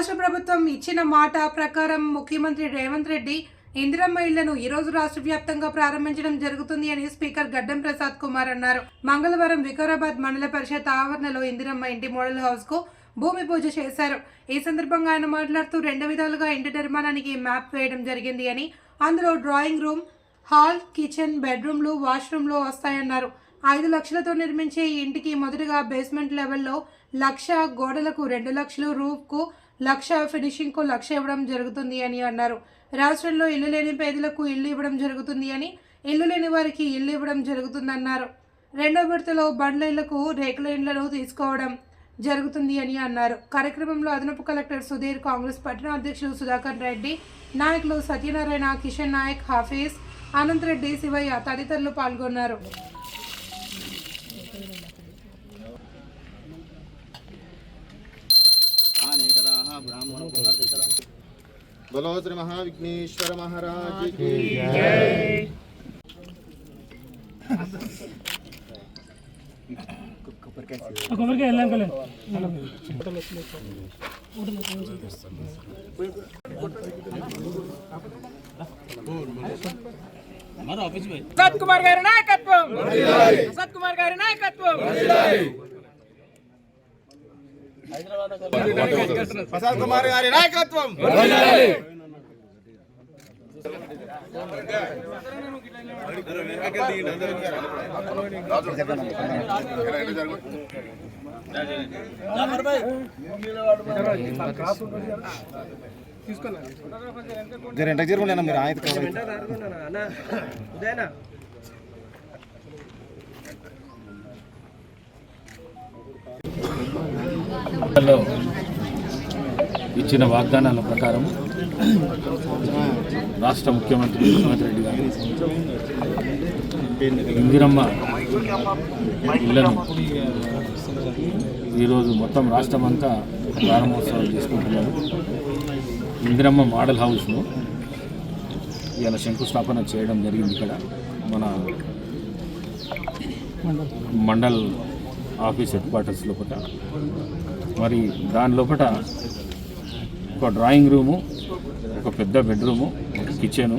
రాష్ట్ర ప్రభుత్వం ఇచ్చిన మాట ప్రకారం ముఖ్యమంత్రి రేవంత్ రెడ్డి ఇందిరమ్మ ఇళ్ళను ఈ రోజు రాష్ట్ర వ్యాప్తంగా ప్రారంభించడం జరుగుతుంది అని స్పీకర్ గడ్డం ప్రసాద్ కుమార్ అన్నారు. మంగళవారం వికారాబాద్ మండల పరిషత్ ఆవరణలో ఇందిరమ్మ ఇంటి మోడల్ హౌస్కు భూమి పూజ చేశారు. ఈ సందర్భంగా ఆయన మాట్లాడుతూ రెండు విధాలుగా ఇంటి నిర్మాణానికి మ్యాప్ వేయడం జరిగింది అని అందులో డ్రాయింగ్ రూమ్ హాల్ కిచెన్ బెడ్రూమ్లు వాష్రూమ్లు వస్తాయన్నారు. ఐదు లక్షలతో నిర్మించే ఈ ఇంటికి మొదటగా బేస్మెంట్ లెవెల్లో లక్ష గోడలకు రెండు లక్షలు రూఫ్కు లక్ష ఫినిషింగ్కు లక్ష ఇవ్వడం జరుగుతుంది అని అన్నారు. రాష్ట్రంలో ఇల్లు లేని పేదలకు ఇల్లు ఇవ్వడం జరుగుతుంది అని ఇల్లు లేని వారికి ఇల్లు ఇవ్వడం జరుగుతుందన్నారు. రెండో విడతలో బండ్ల ఇళ్ళకు రేకుల ఇళ్ళను తీసుకోవడం జరుగుతుంది అని అన్నారు. కార్యక్రమంలో అదనపు కలెక్టర్ సుధీర్ కాంగ్రెస్ పట్టణ అధ్యక్షులు సుధాకర్ రెడ్డి నాయకులు సత్యనారాయణ కిషన్ నాయక్ హాఫీజ్ అనంతరెడ్డి శివయ్య తదితరులు పాల్గొన్నారు. బ్రాహ్మణ బలో శ్రీ మహావిఘ్నేశ్వర మహారాజ్ కొబ్బరికాయ వెళ్ళాకలే సత్కుమార్ గారి నాయకత్వం. సత్కుమార్ గారి నాయకత్వం. ప్రసాద్ కుమార్ గారి నాయకత్వం. జర ఎంట జరుగులేనా మీరు? ఆయన లో ఇచ్చిన వాగ్దానాల ప్రకారం రాష్ట్ర ముఖ్యమంత్రి రేవంత్ రెడ్డి గారు ఇందిరమ్మ ఇళ్ళను ఈరోజు మొత్తం రాష్ట్రం అంతా ప్రారంభోత్సవాలు చేసుకుంటున్నారు. ఇందిరమ్మ మోడల్ హౌస్ను ఇవాళ శంకుస్థాపన చేయడం జరిగింది ఇక్కడ. మన మండల్ ఆఫీస్ హెడ్ క్వార్టర్స్ లోపల మరి దాని లోపల ఒక డ్రాయింగ్ రూము ఒక పెద్ద బెడ్రూము ఒక కిచెను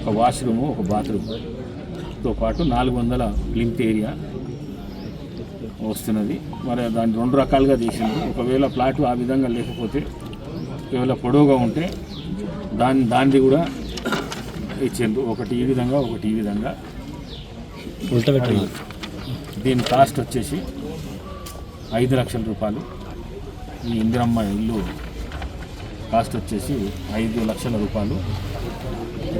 ఒక వాష్రూము ఒక బాత్రూమ్తో పాటు నాలుగు వందల లింక్ ఏరియా వస్తున్నది. మరి దాన్ని రెండు రకాలుగా చేసింది. ఒకవేళ ప్లాట్ ఆ విధంగా లేకపోతే ఒకవేళ పొడవుగా ఉంటే దాని దాన్ని కూడా ఇచ్చిండ్రు ఒకటి ఈ విధంగా ఒకటి ఈ విధంగా. దీని కాస్ట్ వచ్చేసి ఐదు లక్షల రూపాయలు. ఈ ఇందిరమ్మ ఇల్లు కాస్ట్ వచ్చేసి ఐదు లక్షల రూపాయలు.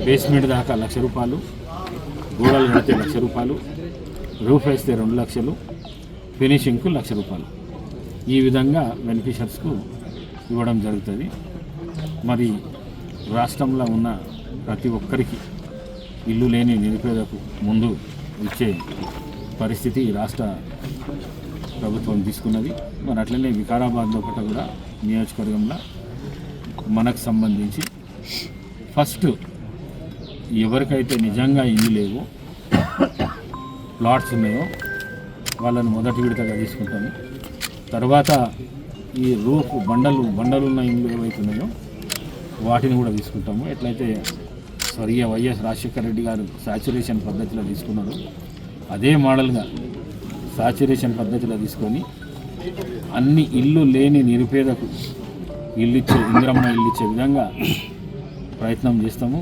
బేస్మెంట్ దాకా లక్ష రూపాయలు. గోడలు కడితే లక్ష రూపాయలు. రూఫ్ వేస్తే రెండు లక్షలు. ఫినిషింగ్కు లక్ష రూపాయలు. ఈ విధంగా బెనిఫిషర్స్కు ఇవ్వడం జరుగుతుంది. మరి రాష్ట్రంలో ఉన్న ప్రతి ఒక్కరికి ఇల్లు లేని నిరుపేదకు ముందు ఇచ్చే పరిస్థితి రాష్ట్ర ప్రభుత్వం తీసుకున్నది. మరి అట్లనే వికారాబాద్ లోపల కూడా నియోజకవర్గంలో మనకు సంబంధించి ఫస్ట్ ఎవరికైతే నిజంగా ఇల్లు లేవో ప్లాట్స్ ఉన్నాయో వాళ్ళని మొదటి విడతగా తీసుకుంటాము తర్వాత ఈ రూఫ్ బండలు బండలున్న ఇల్లు ఏవైతే ఉన్నాయో వాటిని కూడా తీసుకుంటాము. ఎట్లయితే స్వర్గీయ వైఎస్ రాజశేఖర రెడ్డి గారు సాచురేషన్ పద్ధతిలో తీసుకున్నారు అదే మోడల్గా సాచురేషన్ పద్ధతిలో తీసుకొని అన్ని ఇల్లు లేని నిరుపేదకు ఇల్లు ఇచ్చే ఇందిరమ్మ ఇల్లు ఇచ్చే విధంగా ప్రయత్నం చేస్తాము.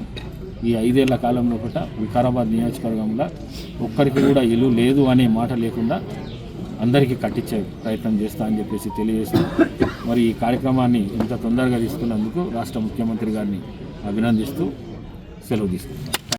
ఈ ఐదేళ్ళ కాలంలో పూట వికారాబాద్ నియోజకవర్గంలో ఒక్కరికి కూడా ఇల్లు లేదు అనే మాట లేకుండా అందరికీ కట్టించే ప్రయత్నం చేస్తా అని చెప్పేసి తెలియజేస్తూ మరి ఈ కార్యక్రమాన్ని ఇంత తొందరగా తీసుకున్నందుకు రాష్ట్ర ముఖ్యమంత్రి గారిని అభినందిస్తూ సెలవు తీసుకుంటాం